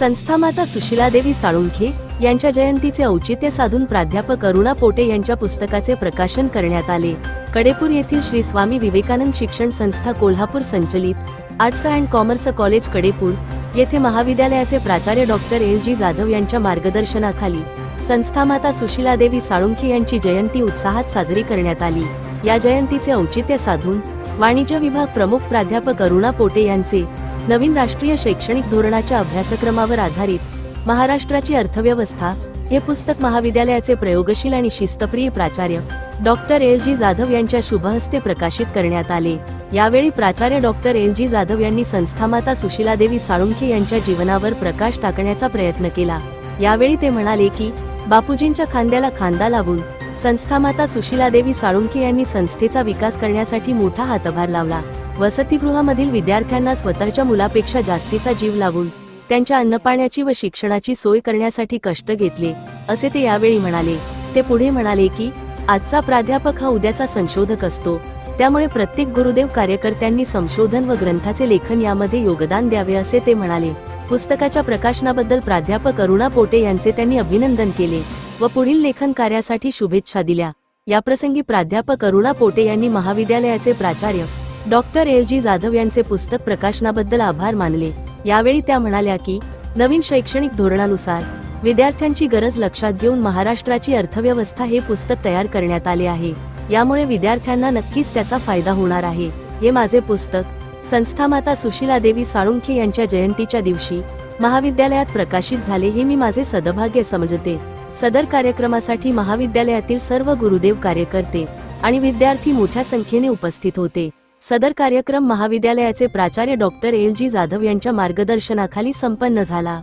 संस्थामाता सुशिलादेवी साळुंखे यांच्या जयंतीचे औचित्य साधून प्राध्यापक अरुणा पोटे यांच्या पुस्तकाचे प्रकाशन करण्यात आले. कडेपूर येथील श्री स्वामी विवेकानंद शिक्षण संस्था कोल्हापूर संचलित arts and commerce college Kadepur येथे महाविद्यालयाचे प्राचार्य डॉक्टर एल. जी. जाधव यांच्या मार्गदर्शनाखाली संस्थामाता सुशिलादेवी साळुंखे यांची जयंती उत्साहात साजरी करण्यात आली. या जयंतीचे औचित्य साधून वाणिज्य विभाग प्रमुख प्राध्यापक अरुणा पोटे यांचे नवीन राष्ट्रीय शैक्षणिक धोरणाच्या अभ्यासक्रमावर आधारित महाराष्ट्राची अर्थव्यवस्था हे पुस्तक महाविद्यालयाचे प्रयोगशील आणि शिस्तप्रिय प्राचार्य डॉक्टर एल जी जाधव यांच्या शुभहस्ते प्रकाशित करण्यात आले. यावेळी प्राचार्य डॉक्टर एल जी जाधव यांनी संस्थामाता सुशिलादेवी साळुंखे यांच्या जीवनावर प्रकाश टाकण्याचा प्रयत्न केला. यावेळी ते म्हणाले की बापूजींच्या खांद्याला खांदा लावून संस्थामाता सुशिलादेवी साळुंखे यांनी संस्थेचा विकास करण्यासाठी मोठा हातभार लावला. वसतिगृहामधील विद्यार्थ्यांना स्वतःच्या मुलापेक्षा जास्तीचा जीव लावून त्यांच्या अन्नपाण्याची व शिक्षणाची सोय करण्यासाठी कष्ट घेतले असे ते यावेळी म्हणाले. ते पुढे म्हणाले की आजचा प्राध्यापक हा उद्याचा संशोधक असतो. त्यामुळे प्रत्येक गुरुदेव कार्यकर्त्यांनी संशोधन व ग्रंथाचे लेखन यामध्ये योगदान द्यावे असे ते म्हणाले. पुस्तकाच्या प्रकाशनाबद्दल प्राध्यापक अरुणा पोटे यांचे त्यांनी अभिनंदन केले व पुढील लेखन कार्यासाठी शुभेच्छा दिल्या. याप्रसंगी प्राध्यापक अरुणा पोटे यांनी महाविद्यालयाचे प्राचार्य डॉक्टर एल. जी. जाधव यांचे पुस्तक प्रकाशनाबद्दल आभार मानले. यावेळी त्या म्हणाल्या की नवीन शैक्षणिक धोरणानुसार विद्यार्थ्यांची गरज लक्षात घेऊन महाराष्ट्राची अर्थव्यवस्था हे पुस्तक तयार करण्यात आले आहे. यामुळे विद्यार्थ्यांना नक्कीच त्याचा फायदा होणार आहे. हे माझे पुस्तक संस्थामाता सुशिला देवी साळुंखे यांच्या जयंतीच्या दिवशी महाविद्यालयात प्रकाशित झाले हे मी माझे सदभाग्य समजते. सदर कार्यक्रमासाठी महाविद्यालयातील सर्व गुरुदेव कार्यकर्ते आणि विद्यार्थी मोठ्या संख्येने उपस्थित होते. सदर कार्यक्रम महाविद्यालयाचे प्राचार्य डॉक्टर एल जी जाधव यांच्या मार्गदर्शनाखाली संपन्न झाला.